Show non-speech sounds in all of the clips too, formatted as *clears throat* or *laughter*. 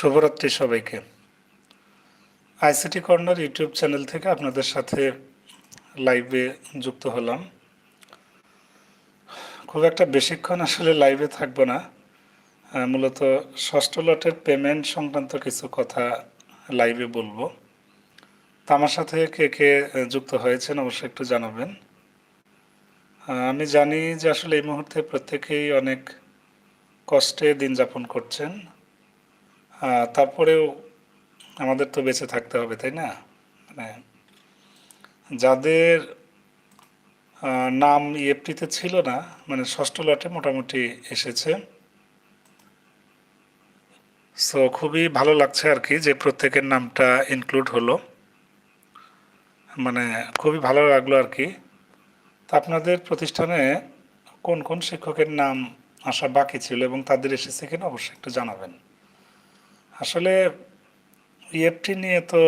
শুভরাত্রি সবাইকে। ICT corner YouTube channel থেকে আপনাদের সাথে লাইভে যুক্ত হলাম। খুব একটা বেশিক্ষণ আসলে লাইভে থাকব না। মূলত ষষ্ঠ লটের পেমেন্ট সংক্রান্ত কিছু কথা লাইভে বলব। তা আমার সাথে কে কে যুক্ত হয়েছেন অবশ্যই একটু জানাবেন। আমি জানি যে আসলে এই মুহূর্তে প্রত্যেকেই অনেক কষ্টে দিন যাপন করছেন। তারপরেও আমাদের তো বেঁচে থাকতে হবে, তাই না? মানে যাদের নাম ইএফটিতে ছিল না মানে ষষ্ঠ লটে মোটামুটি এসেছে। সো খুবই ভালো লাগছে আর কি যে প্রত্যেকের নামটা ইনক্লুড হলো। মানে খুবই ভালো লাগল আর কি। তা আপনাদের প্রতিষ্ঠানে কোন কোন শিক্ষকের নাম আসা বাকি ছিল এবং তাদের এসেছে কিনা অবশ্যই একটু জানাবেন। আসলে ইএফটি নিয়ে তো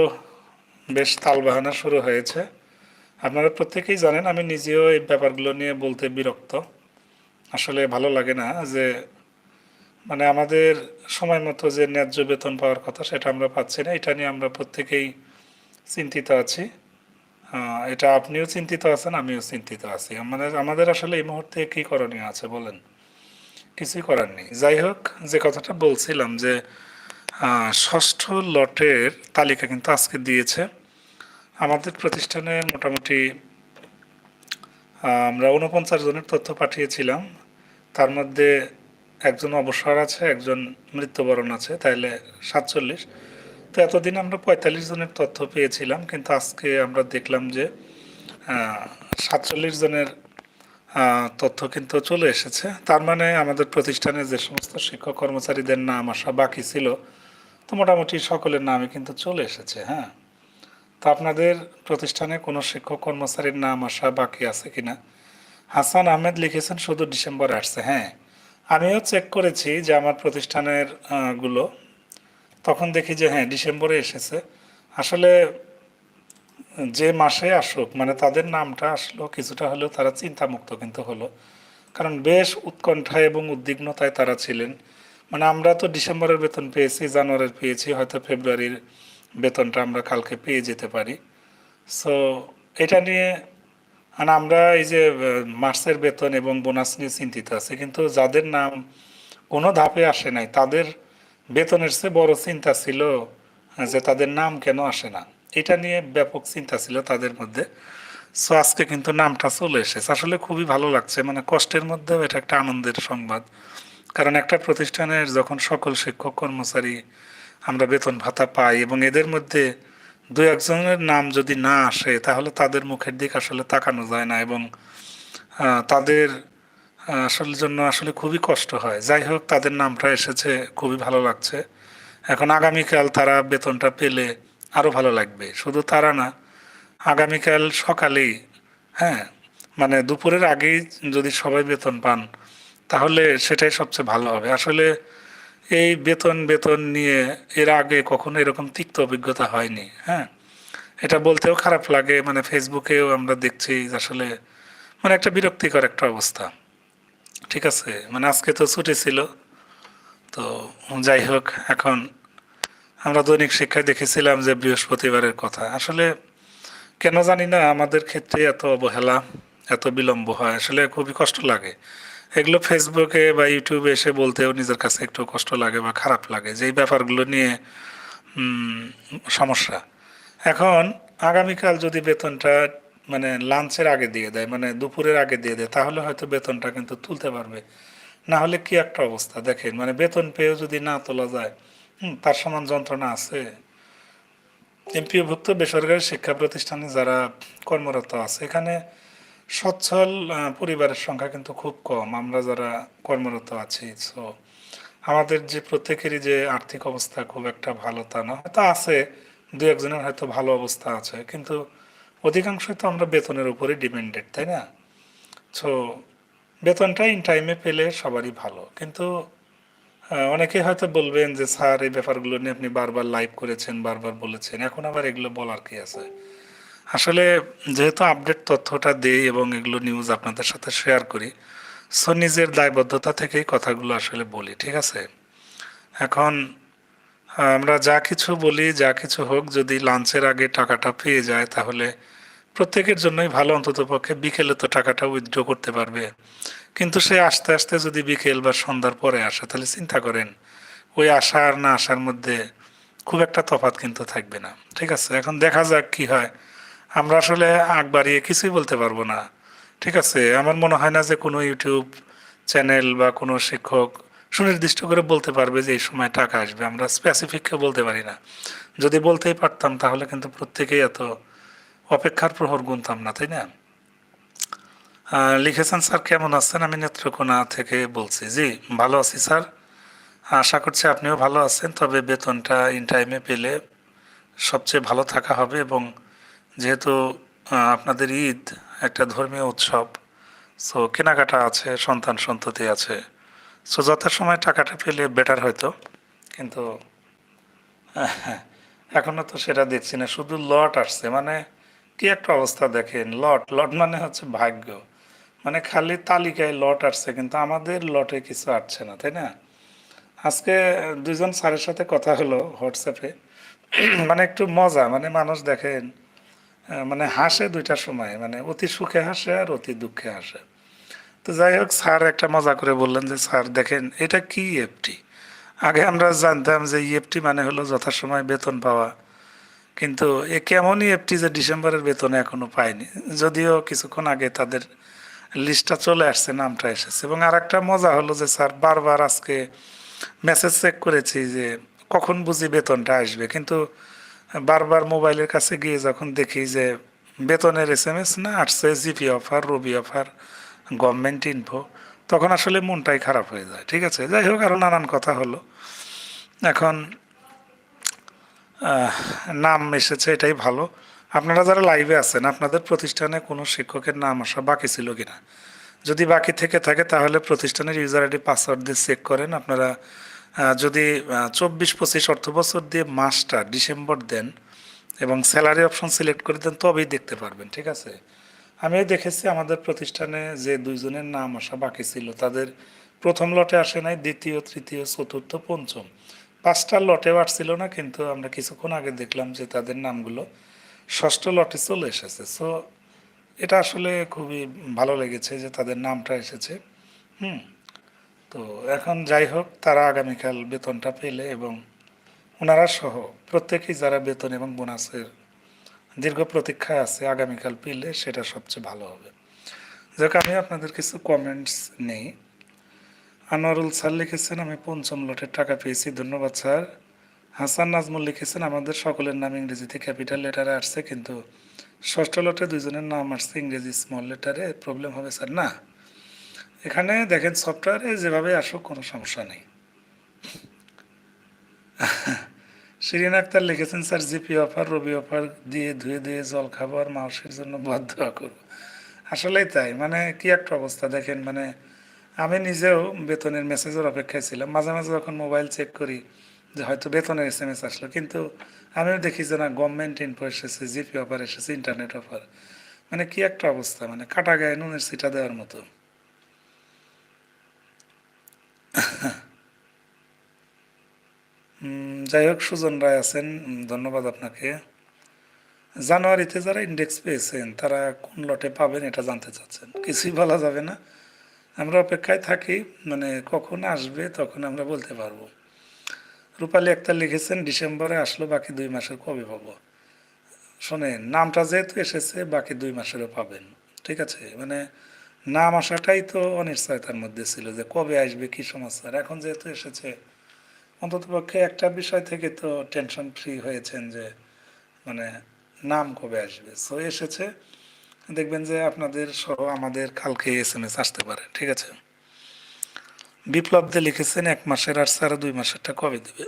বেশ তালবাহানা শুরু হয়েছে। আপনারা প্রত্যেকেই জানেন, আমি নিজেও এই ব্যাপারগুলো নিয়ে বলতে বিরক্ত। আসলে ভালো লাগে না যে মানে আমাদের সময় মতো যে ন্যায্য বেতন পাওয়ার কথা সেটা আমরা পাচ্ছি না, এটা নিয়ে আমরা প্রত্যেকেই চিন্তিত আছি। এটা আপনিও চিন্তিত আছেন, আমিও চিন্তিত আছি। আমাদের আমাদের আসলে এই মুহূর্তে কী করণীয় আছে বলেন? কিছুই করার নেই। যাই হোক, যে কথাটা বলছিলাম যে ষষ্ঠ লটের তালিকা কিন্তু আজকে দিয়েছে। আমাদের প্রতিষ্ঠানে মোটামুটি আমরা উনপঞ্চাশ জনের তথ্য পাঠিয়েছিলাম। তার মধ্যে একজন অবসর আছে, একজন মৃত্যুবরণ আছে, তাইলে সাতচল্লিশ। তো এতদিন আমরা পঁয়তাল্লিশ জনের তথ্য পেয়েছিলাম, কিন্তু আজকে আমরা দেখলাম যে সাতচল্লিশ জনের তথ্য কিন্তু চলে এসেছে। তার মানে আমাদের প্রতিষ্ঠানে যে সমস্ত শিক্ষক কর্মচারীদের নাম আসা বাকি ছিল তো মোটামুটি সকলের নামে কিন্তু চলে এসেছে হ্যাঁ। তো আপনাদের প্রতিষ্ঠানে কোনো শিক্ষক কর্মচারীর নাম আসা বাকি আছে কিনা? হাসান আহমেদ লিখেছেন, শুধু ডিসেম্বর আসছে হ্যাঁ। আমিও চেক করেছি যে আমার প্রতিষ্ঠানেরগুলো। তখন দেখি যে হ্যাঁ ডিসেম্বরে এসেছে। আসলে যে মাসে আসুক মানে তাদের নামটা আসলো, কিছুটা হলেও তারা চিন্তামুক্ত কিন্তু হলো। কারণ বেশ উৎকণ্ঠায় এবং উদ্বিগ্নতায় তারা ছিলেন। মানে আমরা তো ডিসেম্বরের বেতন পেয়েছি, জানুয়ারির পেয়েছি, হয়তো ফেব্রুয়ারির বেতনটা আমরা কালকে পেয়ে যেতে পারি। সো এটা নিয়ে মানে আমরা এই যে মার্চের বেতন এবং বোনাস নিয়ে চিন্তিত আছি, কিন্তু যাদের নাম কোনো ধাপে আসে নাই, তাদের বেতনের চেয়ে বড় চিন্তা ছিল যে তাদের নাম কেন আসে না। এটা নিয়ে ব্যাপক চিন্তা ছিল তাদের মধ্যে। সো আজকে কিন্তু নামটা চলে এসেছে। আসলে খুবই ভালো লাগছে মানে কষ্টের মধ্যেও এটা একটা আনন্দের সংবাদ। কারণ একটা প্রতিষ্ঠানের যখন সকল শিক্ষক, কর্মচারী আমরা বেতন ভাতা পাই এবং এদের মধ্যে দু একজনের নাম যদি না আসে, তাহলে তাদের মুখের দিক আসলে তাকানো যায় না এবং তাদের আসলে জন্য আসলে খুবই কষ্ট হয়। যাই হোক, তাদের নামটা এসেছে, খুবই ভালো লাগছে। এখন আগামীকাল তারা বেতনটা পেলে আরও ভালো লাগবে। শুধু তারা না, আগামীকাল সকালেই হ্যাঁ মানে দুপুরের আগেই যদি সবাই বেতন পান তাহলে সেটাই সবচেয়ে ভালো হবে। আসলে এই বেতন বেতন নিয়ে এর আগে কখনো এরকম তিক্ত অভিজ্ঞতা হয়নি হ্যাঁ? এটা বলতেও খারাপ লাগে মানে ফেসবুকেও আমরা দেখছি আসলে মানে একটা বিরক্তিকর একটা অবস্থা, ঠিক আছে? মানে আজকে তো ছুটি ছিল, তো যাই হোক, এখন আমরা দৈনিক শিক্ষায় দেখেছিলাম যে বৃহস্পতিবারের কথা। আসলে কেন জানি না, আমাদের ক্ষেত্রে এত অবহেলা, এত বিলম্ব হয়, আসলে খুবই কষ্ট লাগে। এগুলো ফেসবুকে বা ইউটিউবে এসে বলতেও নিজের কাছে একটু কষ্ট লাগে বা খারাপ লাগে। যে ব্যাপারগুলো নিয়ে সমস্যা। এখন আগামীকাল যদি বেতনটা মানে লাঞ্চের আগে দিয়ে দেয় মানে দুপুরের আগে দিয়ে দেয়, তাহলে হয়তো বেতনটা কিন্তু তুলতে পারবে। না হলে কি একটা অবস্থা? দেখেন মানে বেতন পেয়েও যদি না তোলা যায় তার সমান যন্ত্রণা আছে। এমপিওভুক্ত বেসরকারি শিক্ষা প্রতিষ্ঠানে যারা কর্মরত আছে, এখানে সচ্ছল পরিবারের সংখ্যা কিন্তু খুব কম। আমরা যারা কর্মরত আছি সো আমাদের যে প্রত্যেকেরই যে আর্থিক অবস্থা খুব একটা ভালো তা না। হয়তো আছে দু একজনের হয়তো ভালো অবস্থা আছে, কিন্তু অধিকাংশই তো আমরা বেতনের উপরে ডিপেন্ডেড তাই না? সো বেতনটা ইন টাইমে পেলে সবারই ভালো, কিন্তু অনেকে হয়তো বলবেন যে, স্যার, এই ব্যাপারগুলো নিয়ে আপনি বারবার লাইভ করেছেন, বারবার বলেছেন, এখন আবার এগুলো বলার কি আছে? আসলে যেহেতু আপডেট তথ্যটা দেই এবং এগুলো নিউজ আপনাদের সাথে শেয়ার করি সো নিজের দায়বদ্ধতা থেকেই কথাগুলো আসলে বলি, ঠিক আছে? এখন আমরা যা কিছু বলি, যা কিছু হোক, যদি লাঞ্চের আগে টাকাটা পেয়ে যায়, তাহলে প্রত্যেকের জন্যই ভালো, অন্তত পক্ষে বিকেলে তো টাকাটা উইথড্র করতে পারবে। কিন্তু সে আস্তে আস্তে যদি বিকেল বা সন্ধ্যার পরে আসে, তাহলে চিন্তা করেন, ওই আসা আর না আসার মধ্যে খুব একটা তফাৎ কিন্তু থাকবে না, ঠিক আছে? এখন দেখা যাক কি হয়। আমরা আসলে আগ বাড়িয়ে কিছুই বলতে পারব না। ঠিক আছে? আমার মনে হয় না যে কোনো ইউটিউব চ্যানেল বা কোনো শিক্ষক সুনির্দিষ্ট করে বলতে পারবে যে এই সময় টাকা আসবে। আমরা স্পেসিফিক কেউ বলতে পারি না। যদি বলতেই পারতাম তাহলে কিন্তু প্রত্যেকেই এত অপেক্ষার প্রহর গুনতাম না, তাই না? লিখেছেন স্যার, কেমন আছেন? আমি নেত্রকোনা থেকে বলছি। জি, ভালো আছি স্যার। আশা করছি আপনিও ভালো আছেন। তবে বেতনটা ইন টাইমে পেলে সবচেয়ে ভালো থাকা হবে এবং যেহেতু আপনাদের ঈদ একটা ধর্মীয় উৎসব সো কেনাকাটা আছে, সন্তান সন্ততি আছে সো যথাসময় টাকাটা পেলে বেটার হয়তো, কিন্তু এখনও তো সেটা দেখছি না, শুধু লট আসছে মানে কি একটা অবস্থা দেখেন, লট লট মানে হচ্ছে ভাগ্য মানে খালি তালিকায় লট আসছে, কিন্তু আমাদের লটে কিছু আসছে না, তাই না? আজকে দুজন স্যারের সাথে কথা হলো হোয়াটসঅ্যাপে মানে একটু মজা মানে মানুষ দেখেন মানে হাসে দুইটা সময় মানে অতি সুখে হাসে আর অতি দুঃখে হাসে। তো যাই হোক, স্যার একটা মজা করে বললেন যে, স্যার, দেখেন, এটা কি এফটি আগে আমরা জানতাম যে ইএফটি মানে হলো যথাসময় বেতন পাওয়া। কিন্তু এ কেমন ইএফটি যে ডিসেম্বরের বেতন এখনও পায়নি। যদিও কিছুক্ষণ আগে তাদের লিস্টটা চলে আসছে, নামটা এসেছে। এবং আর একটা মজা হলো যে, স্যার, বারবার আজকে মেসেজ চেক করেছি যে, কখন বুঝি বেতনটা আসবে। কিন্তু বারবার মোবাইলের কাছে গিয়ে যখন দেখি যে বেতনের এস এম এস না আসছে, GP offer, Robi offer, government info, তখন আসলে মনটাই খারাপ হয়ে যায়। ঠিক আছে? যাই হোক আরও নানান কথা হলো। এখন নাম এসেছে, এটাই ভালো। আপনারা যারা লাইভে আছেন, আপনাদের প্রতিষ্ঠানে কোনো শিক্ষকের নাম আসা বাকি ছিল কিনা? যদি বাকি থেকে থাকে, তাহলে প্রতিষ্ঠানের ইউজার আইডি, পাসওয়ার্ড দিয়ে চেক করেন। আপনারা যদি চব্বিশ পঁচিশ অর্থ বছর দিয়ে মাসটা ডিসেম্বর দেন এবং স্যালারি অপশন সিলেক্ট করে দেন, তবেই দেখতে পারবেন, ঠিক আছে? আমিও দেখেছি আমাদের প্রতিষ্ঠানে যে দুইজনের নাম আসা বাকি ছিল, তাদের প্রথম লটে আসে নাই, দ্বিতীয়, তৃতীয়, চতুর্থ, পঞ্চম। পাঁচটা লটেও আসছিল না, কিন্তু আমরা কিছুক্ষণ আগে দেখলাম যে তাদের নামগুলো ষষ্ঠ লটে চলে এসেছে। সো এটা আসলে খুবই ভালো লেগেছে যে তাদের নামটা এসেছে। হুম। তো এখন যাই হোক, তারা আগামীকাল বেতনটা পেলে এবং ওনারা সহ প্রত্যেকেই যারা বেতন এবং বোনাসের দীর্ঘ প্রতীক্ষায় আছে, আগামীকাল পেলে সেটা সবচেয়ে ভালো হবে। যাক আমি আপনাদের কিছু কমেন্টস নেই। আনোয়ারুল স্যার লিখেছেন, আমি পঞ্চম লটের টাকা পেয়েছি, ধন্যবাদ স্যার। হাসান নাজমুল লিখেছেন, আমাদের সকলের নাম ইংরেজিতে ক্যাপিটাল লেটারে আসছে, কিন্তু ষষ্ঠ লটে দুজনের নাম আসছে ইংরেজি স্মল লেটারে প্রবলেম হবে স্যার, না? এখানে দেখেন সফটওয়্যারে যেভাবে আসুক কোনো সমস্যা নেই। শিরিন আক্তার লিখেছেন, sir, GP offer Robi offer দিয়ে ধুয়ে ধুয়ে জল খাব আর মাংসের জন্য বাদ দেওয়া করব। আসলেই তাই মানে কি একটা অবস্থা দেখেন মানে আমি নিজেও বেতনের মেসেজের অপেক্ষায় ছিলাম। মাঝে মাঝে যখন মোবাইল চেক করি, যে হয়তো বেতনের এস এম এস আসলো, কিন্তু আমিও দেখি যে না গভর্নমেন্ট ইনফো এসেছে, জিপি অফার এসেছে ইন্টারনেট অফার মানে কি একটা অবস্থা মানে কাটা গায়ে নুনের সিটা দেওয়ার মতো। যাই হোক, সুজন রায় আছেন। ধন্যবাদ আপনাকে। জানুয়ারিতে যারা ইন্ডেক্স পেয়েছেন, তারা কোন লটে পাবেন এটা জানতে চাচ্ছেন। কিছুই বলা যাবে না। আমরা অপেক্ষায় থাকি মানে কখন আসবে তখন আমরা বলতে পারব। রূপালী একটা লিখেছেন, ডিসেম্বরে আসলো, বাকি দুই মাসের কবে পাবো? শোনেন, নামটা যেহেতু এসেছে, বাকি দুই মাসেরও পাবেন। ঠিক আছে? মানে নাম আসাটাই তো অনিশ্চয়তার মধ্যে ছিল যে কবে আসবে, কি সমাচার এখন যেহেতু এসেছে অন্তত পক্ষে একটা বিষয় থেকে তো টেনশন ফ্রি হয়েছেন যে মানে নাম কবে আসবে। সো এসেছে, দেখবেন যে আপনাদের সহ আমাদের কালকে এস এম এস আসতে পারে, ঠিক আছে? বিপ্লব লিখেছেন, এক মাসের আর স্যার দুই মাসেরটা কবে দিবে?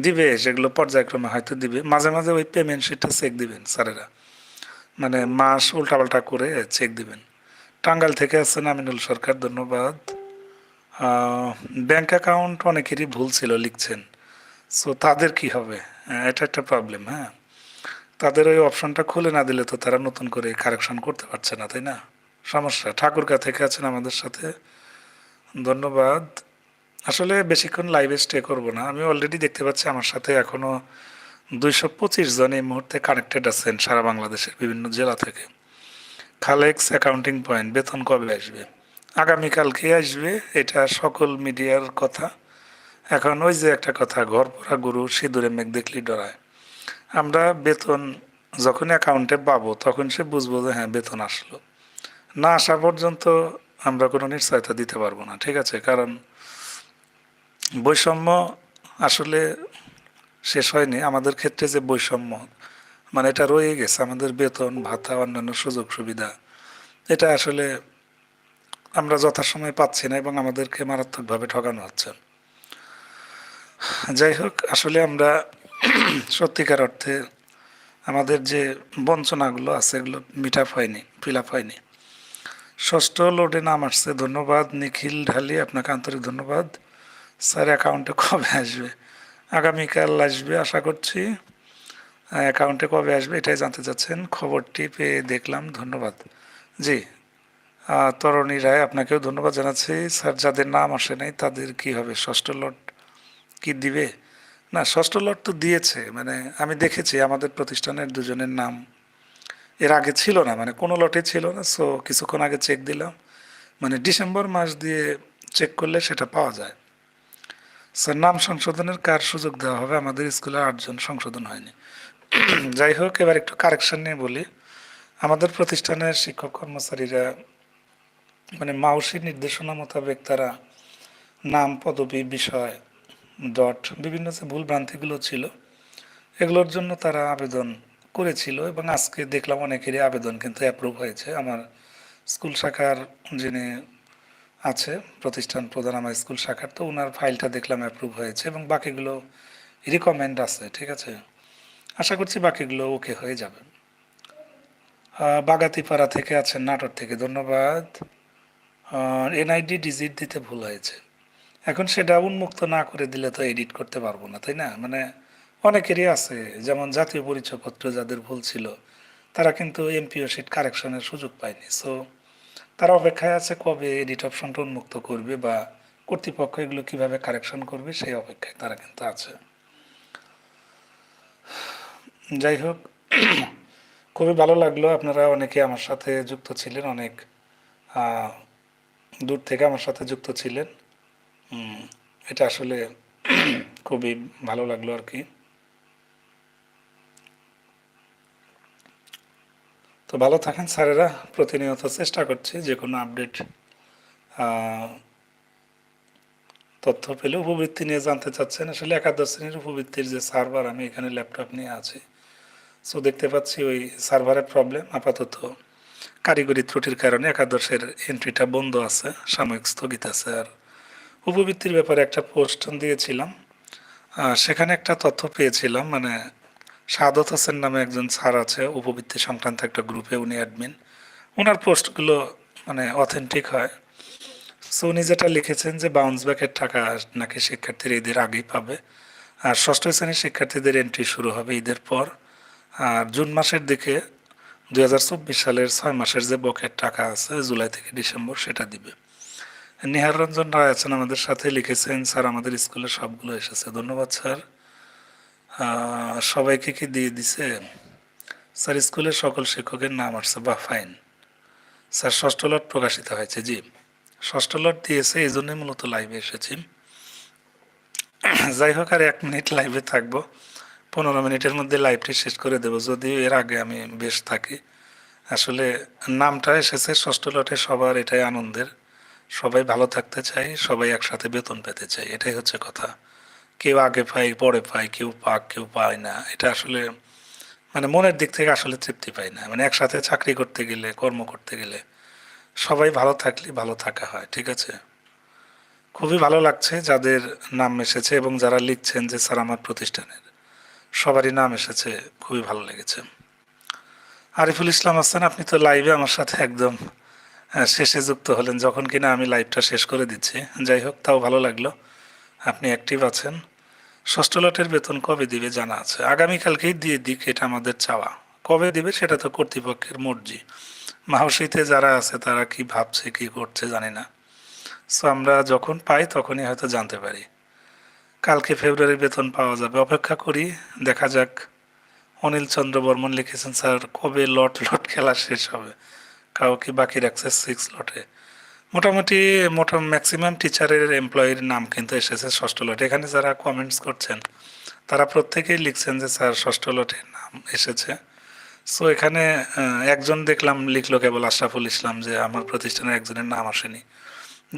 দিবে, সেগুলো পর্যায়ক্রমে হয়তো দিবে। মাঝে মাঝে ওই পেমেন্ট শিটটা চেক দিবেন স্যারেরা। মানে মাস উল্টাপাল্টা করে চেক দিবেন। টাঙ্গাইল থেকে আসছেন আমিনুল সরকার, ধন্যবাদ। ব্যাংক অ্যাকাউন্ট অনেকেরই ভুল ছিল লিখছেন, সো তাদের কি হবে? এটা একটা প্রবলেম হ্যাঁ। তাদের ওই অপশনটা খুলে না দিলে তো তারা নতুন করে কারেকশন করতে পারছে না, তাই না? সমস্যা। ঠাকুরকা থেকে আছেন আমাদের সাথে, ধন্যবাদ। আসলে বেশিক্ষণ লাইভে স্টে করব না। আমি অলরেডি দেখতে পাচ্ছি আমার সাথে এখনও দুইশো পঁচিশ জন এই মুহূর্তে কানেক্টেড আছেন সারা বাংলাদেশের বিভিন্ন জেলা থেকে। খালেক্স অ্যাকাউন্টিং পয়েন্ট বেতন কবে আসবে? আগামীকালকে আসবে, এটা সকল মিডিয়ার কথা। এখন ওই যে একটা কথা, ঘর পড়া গরু সিঁদুরে মেঘ দেখলি ডরায়। আমরা বেতন যখন অ্যাকাউন্টে পাবো, তখন সে বুঝব যে হ্যাঁ বেতন আসলো। না আসা পর্যন্ত আমরা কোনো নিশ্চয়তা দিতে পারব না, ঠিক আছে? কারণ বৈষম্য আসলে শেষ হয়নি। আমাদের ক্ষেত্রে যে বৈষম্য মানে এটা রয়ে গেছে, আমাদের বেতন, ভাতা, অন্যান্য সুযোগ সুবিধা। এটা আসলে আমরা যথাসময়ে পাচ্ছি না এবং আমাদেরকে মারাত্মকভাবে ঠকানো হচ্ছে। যাই হোক, আসলে আমরা সত্যিকার অর্থে আমাদের যে বঞ্চনাগুলো আছে, এগুলো আপ হয়নি ফিল আপ হয়নি। ষষ্ঠ লোডে নাম আসছে, ধন্যবাদ, নিখিল ঢালি, আপনাকে আন্তরিক ধন্যবাদ। স্যার অ্যাকাউন্টে কবে আসবে? আগামীকাল আসবে, আশা করছি। অ্যাকাউন্টে কবে আসবে এটাই জানতে চাচ্ছেন। খবরটি পেয়ে দেখলাম, ধন্যবাদ। জি তরণী রায়, আপনাকেও ধন্যবাদ জানাচ্ছি। স্যার, যাদের নাম আসে নাই, তাদের কি হবে? ষষ্ঠ লট কি দিবে? না, ষষ্ঠ লট তো দিয়েছে মানে আমি দেখেছি আমাদের প্রতিষ্ঠানের দুজনের নাম। এর আগে ছিল না মানে কোনো লটে ছিল না, সো কিছুক্ষণ আগে চেক দিলাম। মানে ডিসেম্বর মাস দিয়ে চেক করলে সেটা পাওয়া যায়। স্যার, নাম সংশোধনের কার সুযোগ দেওয়া হবে? আমাদের স্কুলে আটজন সংশোধন হয়নি। *clears throat* যাই হোক, এবার একটু কারেকশন নিয়ে বলি। আমাদের প্রতিষ্ঠানের শিক্ষক কর্মচারীরা মানে মাউসির নির্দেশনা মোতাবেক তারা নাম, পদবি, বিষয়, ডট, বিভিন্ন যে ভুল ভ্রান্তিগুলো ছিল, এগুলোর জন্য তারা আবেদন করেছিল এবং আজকে দেখলাম অনেকেরই আবেদন কিন্তু অ্যাপ্রুভ হয়েছে। আমার স্কুল শাখার যিনি আছে, প্রতিষ্ঠান প্রধান আমার স্কুল শাখার, তো ওনার ফাইলটা দেখলাম অ্যাপ্রুভ হয়েছে এবং বাকিগুলো রিকমেন্ড আছে, ঠিক আছে? আশা করছি বাকিগুলো ওকে হয়ে যাবে। বাগাতিপাড়া থেকে আছেন, নাটোর থেকে, ধন্যবাদ। এনআইডি ডিজিট দিতে ভুল হয়েছে। এখন সেটা উন্মুক্ত না করে দিলে তো এডিট করতে পারব না, তাই না? মানে অনেকেরই আছে, যেমন জাতীয় পরিচয়পত্র যাদের ভুল ছিল, তারা কিন্তু এমপিও সিট কারেকশনের সুযোগ পায়নি। সো তারা অপেক্ষায় আছে কবে এডিট অপশনটা উন্মুক্ত করবে বা কর্তৃপক্ষ এগুলো কীভাবে কারেকশন করবে, সেই অপেক্ষায় তারা কিন্তু আছে। যাই হোক, *clears throat* খুবই ভালো লাগল আপনারা অনেকে আমার সাথে যুক্ত ছিলেন, অনেক দূর থেকে আমার সাথে যুক্ত ছিলেন। এটা আসলে *clears throat* খুবই ভালো লাগল আর কি। তো ভালো থাকেন স্যারেরা, প্রতিনিয়ত চেষ্টা করছি যে কোনো আপডেট তথ্য পেলে উপবৃত্তি নিয়ে জানতে চাচ্ছেন। আসলে একাদশ শ্রেণির উপবৃত্তির যে সার্ভার, আমি এখানে ল্যাপটপ নিয়ে আছি। সো দেখতে পাচ্ছি ওই সার্ভারের প্রবলেম আপাতত কারিগরি ত্রুটির কারণে একাদশের এন্ট্রিটা বন্ধ আছে, সাময়িক স্থগিত আছে। আর উপবৃত্তির ব্যাপারে একটা পোস্ট দিয়েছিলাম সেখানে একটা তথ্য পেয়েছিলাম মানে সাদত হোসেন নামে একজন স্যার আছে, উপবৃত্তি সংক্রান্ত একটা গ্রুপে উনি অ্যাডমিন ওনার পোস্টগুলো মানে অথেন্টিক হয়। সো উনি যেটা লিখেছেন যে বাউন্স ব্যাকের টাকা নাকি শিক্ষার্থীরা ঈদের আগেই পাবে। আর ষষ্ঠ শ্রেণির শিক্ষার্থীদের এন্ট্রি শুরু হবে ঈদের পর। আর জুন মাসের দিকে দু হাজার চব্বিশ সালের ছয় মাসের যে বকের টাকা আছে, জুলাই থেকে ডিসেম্বর সেটা দিবে। নিহার রঞ্জন রায় আছেন আমাদের সাথে, লিখেছেন, স্যার, আমাদের স্কুলে সবগুলো এসেছে। ধন্যবাদ, স্যার। সবাইকে কি দিয়ে দিছে? স্যার স্কুলের সকল শিক্ষকের নাম আসছে। বা ফাইন। স্যার, ষষ্ঠ লট প্রকাশিত হয়েছে, জি। ষষ্ঠ লট দিয়েছে, এই জন্যই মূলত লাইভে এসেছি। যাই হোক, আর এক মিনিট লাইভে থাকব। পনেরো মিনিটের মধ্যে লাইভটি শেষ করে দেবো। যদিও এর আগে আমি বেশ থাকি। আসলে নামটা এসেছে ষষ্ঠ লটে সবার, এটাই আনন্দের। সবাই ভালো থাকতে চাই, সবাই একসাথে বেতন পেতে চাই, এটাই হচ্ছে কথা। কেউ আগে পাই পরে পাই কেউ পাক, কেউ পায় না। এটা আসলে মানে মনের দিক থেকে আসলে তৃপ্তি পাই না। মানে একসাথে চাকরি করতে গেলে, কর্ম করতে গেলে সবাই ভালো থাকলে ভালো থাকা হয়, ঠিক আছে? খুবই ভালো লাগছে যাদের নাম এসেছে এবং যারা লিখছেন যে স্যার আমার প্রতিষ্ঠানের। সবারই নাম এসেছে, খুবই ভালো লেগেছে। আরিফুল ইসলাম হাসান আপনি তো লাইভে আমার সাথে একদম শেষে যুক্ত হলেন, যখন কিনা আমি লাইভটা শেষ করে দিচ্ছি। যাই হোক, তাও ভালো লাগল, আপনি অ্যাক্টিভ আছেন। ষষ্ঠ লটের বেতন কবে দিবে জানা আছে। আগামীকালকেই দিয়ে দিক, এটা আমাদের চাওয়া। কবে দিবে সেটা তো কর্তৃপক্ষের মর্জি। মাহসিতে যারা আছে, তারা কি ভাবছে, কি করছে জানি না। সো আমরা যখন পাই, তখনই হয়তো জানতে পারি। কালকে ফেব্রুয়ারি বেতন পাওয়া যাবে। অপেক্ষা করি, দেখা যাক। অনিল চন্দ্র বর্মন লিখেছেন, স্যার, কবে লট লট খেলা শেষ হবে? কাউকে বাকি রাখছে সিক্স লটে। মোটামুটি, মোটা ম্যাক্সিমাম টিচারের এমপ্লয়ির নাম কিন্তু এসেছে ষষ্ঠ লটে। এখানে যারা কমেন্টস করছেন, তারা প্রত্যেকেই লিখছেন যে, স্যার, ষষ্ঠ লটে নাম এসেছে। সো এখানে একজন দেখলাম, লিখলো কেবল আশরাফুল ইসলাম যে, আমার প্রতিষ্ঠানের একজনের নাম আসেনি।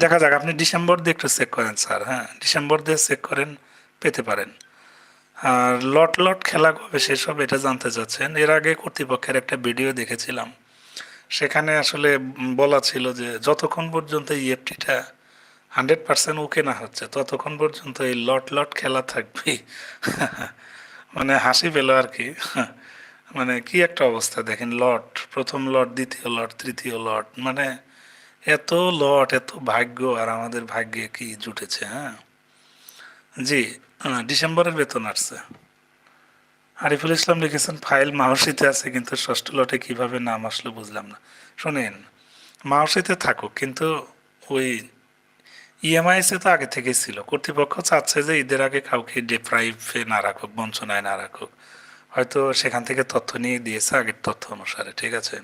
দেখা যাক, আপনি ডিসেম্বর দিয়ে একটু চেক করেন, স্যার হ্যাঁ ডিসেম্বর দিয়ে চেক করেন, পেতে পারেন। আর লট লট খেলা কবে হবে এটা জানতে চাচ্ছেন। এর আগে কর্তৃপক্ষের একটা ভিডিও দেখেছিলাম, সেখানে আসলে বলা ছিল যে যতক্ষণ পর্যন্ত ইএফটিটা হান্ড্রেড পার্সেন্ট ওকে না হচ্ছে, ততক্ষণ পর্যন্ত এই লট লট খেলা থাকবে। মানে হাসি পেল আর কি। মানে কি একটা অবস্থা, দেখেন লট, প্রথম লট, দ্বিতীয় লট, তৃতীয় লট মানে এত লট, এত ভাগ্য, আর আমাদের ভাগ্যে কি জুটেছে হ্যাঁ? জি ডিসেম্বরের বেতন আসছে। আরিফুল ইসলাম লিখেছেন, ফাইল মাহসিতে আছে, কিন্তু ষষ্ঠ লটে কীভাবে নাম আসলো বুঝলাম না। শোনেন মাহসিতে থাকুক, কিন্তু ওই ইএমআইসে তো আগে থেকেই ছিল। কর্তৃপক্ষ চাচ্ছে যে ঈদের আগে কাউকে ডিপ্রাইভে না রাখুক, বঞ্চনায় না রাখুক। হয়তো সেখান থেকে তথ্য নিয়ে দিয়েছে আগের তথ্য অনুসারে, ঠিক আছে?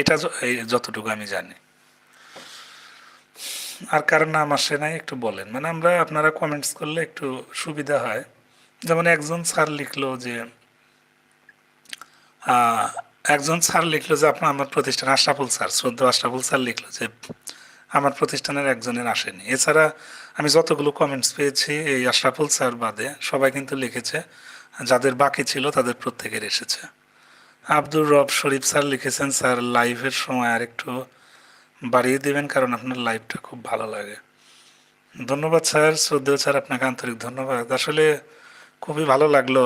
এটা যতটুকু আমি জানি। আর কার নাম আসে নাই, একটু বলেন। মানে আমরা, আপনারা কমেন্টস করলে একটু সুবিধা হয়। যেমন একজন স্যার লিখলো যে একজন স্যার লিখলো যে, আপনার, আমার প্রতিষ্ঠান আশরাফুল স্যার, শ্রদ্ধা আশরাফুল স্যার লিখলো যে, আমার প্রতিষ্ঠানের একজনের আসেনি। এছাড়া আমি যতগুলো কমেন্টস পেয়েছি এই আশরাফুল স্যার বাদে, সবাই কিন্তু লিখেছে। যাদের বাকি ছিল, তাদের প্রত্যেকের এসেছে। আব্দুর রব শরীফ স্যার লিখেছেন, স্যার লাইভের সময় আর একটু বাড়িয়ে দিবেন কারণ আপনার লাইভটা খুব ভালো লাগে। ধন্যবাদ স্যার, শ্রদ্ধেয় স্যার, আপনাকে আন্তরিক ধন্যবাদ। আসলে খুবই ভালো লাগল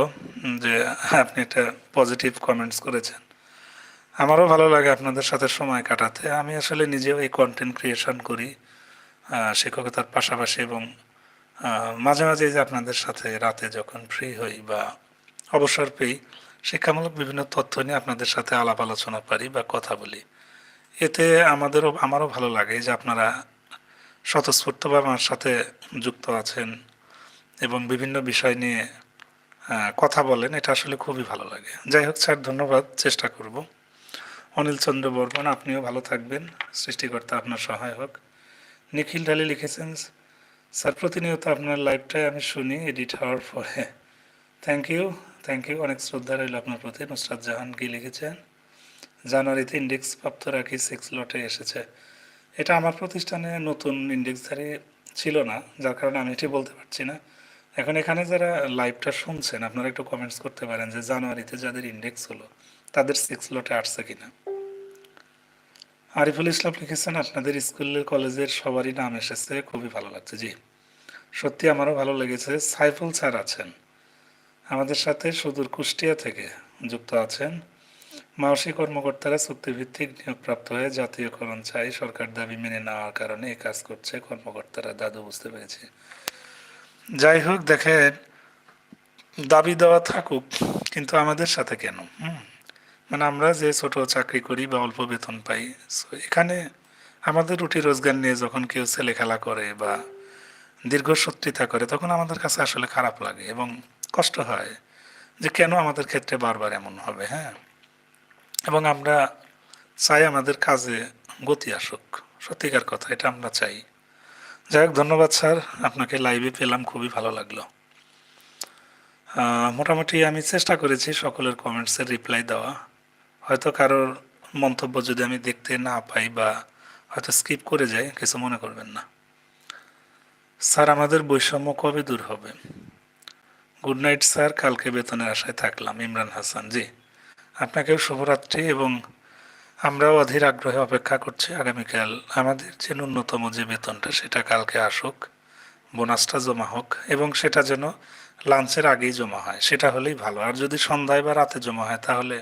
যে আপনি একটা পজিটিভ কমেন্টস করেছেন। আমারও ভালো লাগে আপনাদের সাথে সময় কাটাতে। আমি আসলে নিজেও এই কন্টেন্ট ক্রিয়েশন করি শিক্ষকতার পাশাপাশি এবং মাঝে মাঝে যে আপনাদের সাথে রাতে যখন ফ্রি হই বা অবসর পেই, শিক্ষামূলক বিভিন্ন তথ্য নিয়ে আপনাদের সাথে আলাপ আলোচনা পারি বা কথা বলি। এতে আমাদেরও, আমারও ভালো লাগে যে আপনারা স্বতঃস্ফূর্তভাবে আমার সাথে যুক্ত আছেন এবং বিভিন্ন বিষয় নিয়ে কথা বলেন, এটা আসলে খুবই ভালো লাগে। যাই হোক স্যার, ধন্যবাদ, চেষ্টা করব। অনিল চন্দ্র বর্মন, আপনিও ভালো থাকবেন, সৃষ্টিকর্তা আপনার সহায় হোক। নিখিল ঢালি লিখেছেন, স্যার, প্রতিনিয়ত আপনার লাইভটাই আমি শুনি, এডিট হওয়ার পরে। থ্যাংক ইউ থ্যাংক ইউ অনেক শ্রদ্ধা রইল আপনার প্রতি। নুসরাত জাহান কি লিখেছেন জানুয়ারিতে ইন্ডেক্স প্রাপ্ত রাখি সিক্স লটে এসেছে। এটা আমার প্রতিষ্ঠানে নতুন ইন্ডেক্সধারী ছিল না, যার কারণে আমি এটি বলতে পারছি না। এখন এখানে যারা লাইভটা শুনছেন, আপনারা একটু কমেন্টস করতে পারেন যে জানুয়ারিতে যাদের ইন্ডেক্স হলো, তাদের সিক্স লটে আসছে কিনা। আরিফুল ইসলাম লিখেছেন, আপনাদের স্কুলের কলেজের সবারই নাম এসেছে, খুবই ভালো লাগছে। জি, সত্যি আমারও ভালো লেগেছে। সাইফুল স্যার আছেন। আমাদের সাথে সুদূর কুষ্টিয়া থেকে যুক্ত আছেন। মাওসী কর্মকর্তারা চুক্তিভিত্তিক নিয়োগপ্রাপ্ত হয়ে জাতীয়করণ চাই। সরকার দাবি মেনে নেওয়ার কারণে এই কাজ করছে কর্মকর্তারা, দাদু বুঝতে পেরেছে। যাই হোক, দেখেন, দাবি দেওয়া থাকুক, কিন্তু আমাদের সাথে কেন? মানে আমরা যে ছোট চাকরি করি বা অল্প বেতন পাই এখানে আমাদের রুটি রোজগার নিয়ে যখন কেউ ছেলে খেলা করে বা দীর্ঘসূত্রিতা করে, তখন আমাদের কাছে আসলে খারাপ লাগে এবং কষ্ট হয় যে কেন আমাদের ক্ষেত্রে বারবার এমন হবে হ্যাঁ? এবং আমরা চাই আমাদের কাজে গতি আসুক। সত্যিকার কথা, এটা আমরা চাই। যাই হোক, ধন্যবাদ স্যার, আপনাকে লাইভে পেলাম, খুবই ভালো লাগল। মোটামুটি আমি চেষ্টা করেছি সকলের কমেন্টসের রিপ্লাই দেওয়া। হয়তো কারোর মন্তব্য যদি আমি দেখতে না পাই বা হয়তো স্কিপ করে যাই, কিছু মনে করবেন না। স্যার, আমাদের বৈষম্য কবে দূর হবে? গুড নাইট স্যার, কালকে বেতনের আশায় থাকলাম, ইমরান হাসান, জি। আপনাকেও শুভরাত্রি এবং আমরাও অধীর আগ্রহে অপেক্ষা করছি আগামীকাল আমাদের যে ন্যূনতম যে বেতনটা সেটা কালকে আসুক, বোনাসটা জমা হোক এবং সেটা যেন লাঞ্চের আগেই জমা হয়, সেটা হলেই ভালো। আর যদি সন্ধ্যায় বা রাতে জমা হয় তাহলে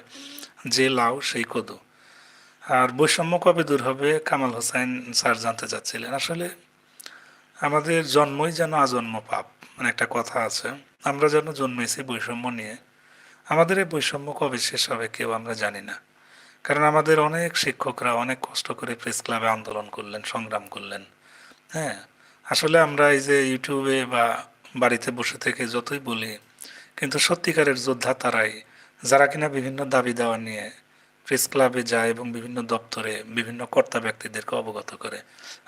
যে লাউ সেই কদু। আর বৈষম্য কবে দূর হবে কামাল হোসাইন স্যার জানতে চাচ্ছিলেন। আসলে আমাদের জন্মই যেন আজন্ম পাপ মানে একটা কথা আছে, আমরা যেন জন্মেছি বৈষম্য নিয়ে। আমাদের এই বৈষম্য কবে শেষ হবে কেউ আমরা জানি না। কারণ আমাদের অনেক শিক্ষকরা অনেক কষ্ট করে প্রেস ক্লাবে আন্দোলন করলেন, সংগ্রাম করলেন। হ্যাঁ আসলে আমরা এই যে ইউটিউবে বা বাড়িতে বসে থেকে যতই বলি, কিন্তু সত্যিকারের যোদ্ধা তারাই, যারা কিনা বিভিন্ন দাবি দেওয়া নিয়ে প্রেস ক্লাবে যায় এবং বিভিন্ন দপ্তরে বিভিন্ন কর্তা ব্যক্তিদেরকে অবগত করে।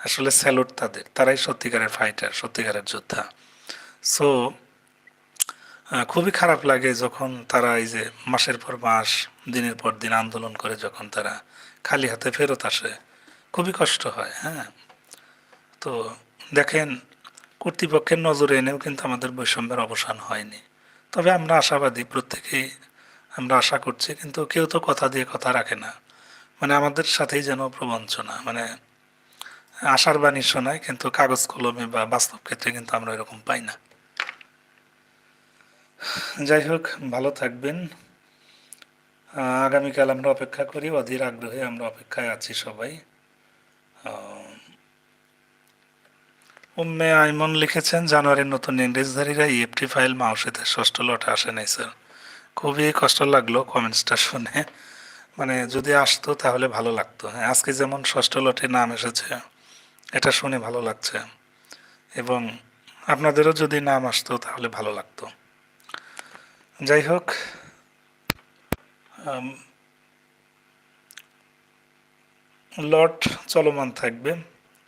আসলে স্যালুট তাদের, তারাই সত্যিকারের ফাইটার, সত্যিকারের যোদ্ধা। সো খুবই খারাপ লাগে যখন তারা এই যে মাসের পর মাস, দিনের পর দিন আন্দোলন করে যখন তারা খালি হাতে ফেরত আসে, খুবই কষ্ট হয় হ্যাঁ। তো দেখেন, কর্তৃপক্ষের নজরে এনেও কিন্তু আমাদের বৈষম্যের অবসান হয়নি। তবে আমরা আশাবাদী, প্রত্যেকেই আমরা আশা করছি, কিন্তু কেউ তো কথা দিয়ে কথা রাখে না। মানে আমাদের সাথেই যেন প্রবঞ্চনা মানে আশার বাণী শোনায়, কিন্তু কাগজ কলমে বা বাস্তব ক্ষেত্রে কিন্তু আমরা এরকম পাই না। যাই হোক ভালো থাকবেন। আগামীকাল আমরা অপেক্ষা করি, অধীর আগ্রহে আমরা অপেক্ষায় আছি সবাই। উম্মে আইমন লিখেছেন, জানুয়ারির নতুন ইংরেজধারীরা ইএফটি ফাইল মাউসেতে ষষ্ঠ লটে আসে নাই, স্যার। খুবই কষ্ট লাগল কমেন্টসটা শুনে। মানে যদি আসতো তাহলে ভালো লাগতো। হ্যাঁ আজকে যেমন ষষ্ঠ লটে নাম এসেছে, এটা শুনে ভালো লাগছে। এবং আপনাদেরও যদি নাম আসতো তাহলে ভালো লাগতো। যাই হোক লট চলমান থাকবে।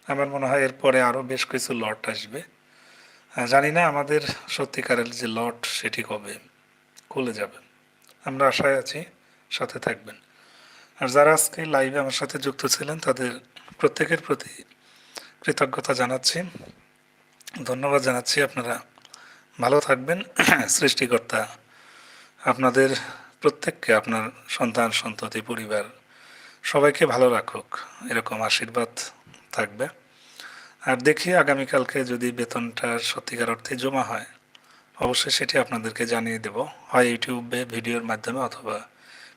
আমার মনে হয় এরপরে আরও বেশ কিছু লট আসবে। জানি না আমাদের সত্যিকারের যে লট, সেটি কবে খুলে যাবে। আমরা আশায় আছি সাথে থাকবেন। আর যারা আজকে লাইভে আমার সাথে যুক্ত ছিলেন, তাদের প্রত্যেকের প্রতি কৃতজ্ঞতা জানাচ্ছি। ধন্যবাদ জানাচ্ছি। আপনারা ভালো থাকবেন। *clears throat* সৃষ্টিকর্তা আপনাদের প্রত্যেককে, আপনার সন্তান, সন্ততি, পরিবার, সবাইকে ভালো রাখুক, এরকম আশীর্বাদ থাকবে। আর দেখি আগামীকালকে যদি বেতনটা সত্যিকার অর্থে জমা হয়, অবশ্যই সেটি আপনাদেরকে জানিয়ে দেব। হয় ইউটিউবে ভিডিওর মাধ্যমে অথবা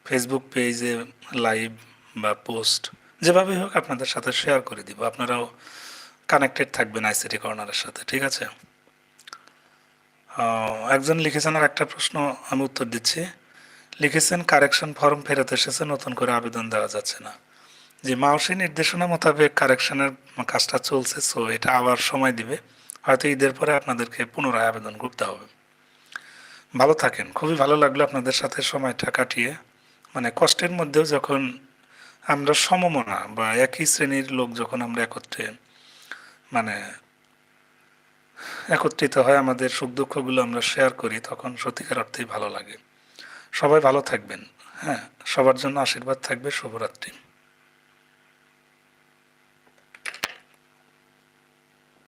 ফেসবুক পেজে লাইভ বা পোস্ট যেভাবে হোক আপনাদের সাথে শেয়ার করে দিব। আপনারাও কানেক্টেড থাকবেন আইসিটি কর্নারের সাথে, ঠিক আছে? একজন লিখেছেন আর একটা প্রশ্ন আমি উত্তর দিচ্ছি। লিখেছেন, কারেকশন ফর্ম ফেরত এসেছে, নতুন করে আবেদন দেওয়া যাচ্ছে না। যে মাউসি নির্দেশনা মোতাবেক কারেকশনের কাজটা চলছে, সো এটা আবার সময় দিবে। হয়তো ঈদের পরে আপনাদেরকে পুনরায় আবেদন করতে হবে। ভালো থাকেন। খুবই ভালো লাগল আপনাদের সাথে সময়টা কাটিয়ে। মানে কষ্টের মধ্যেও যখন আমরা সমমনা বা একই শ্রেণির লোক যখন আমরা একত্রে মানে একত্রিত হয় আমাদের সুখ দুঃখগুলো আমরা শেয়ার করি, তখন সত্যিকার অর্থেই ভালো লাগে। সবাই ভালো থাকবেন হ্যাঁ? সবার জন্য আশীর্বাদ থাকবে, শুভরাত্রি।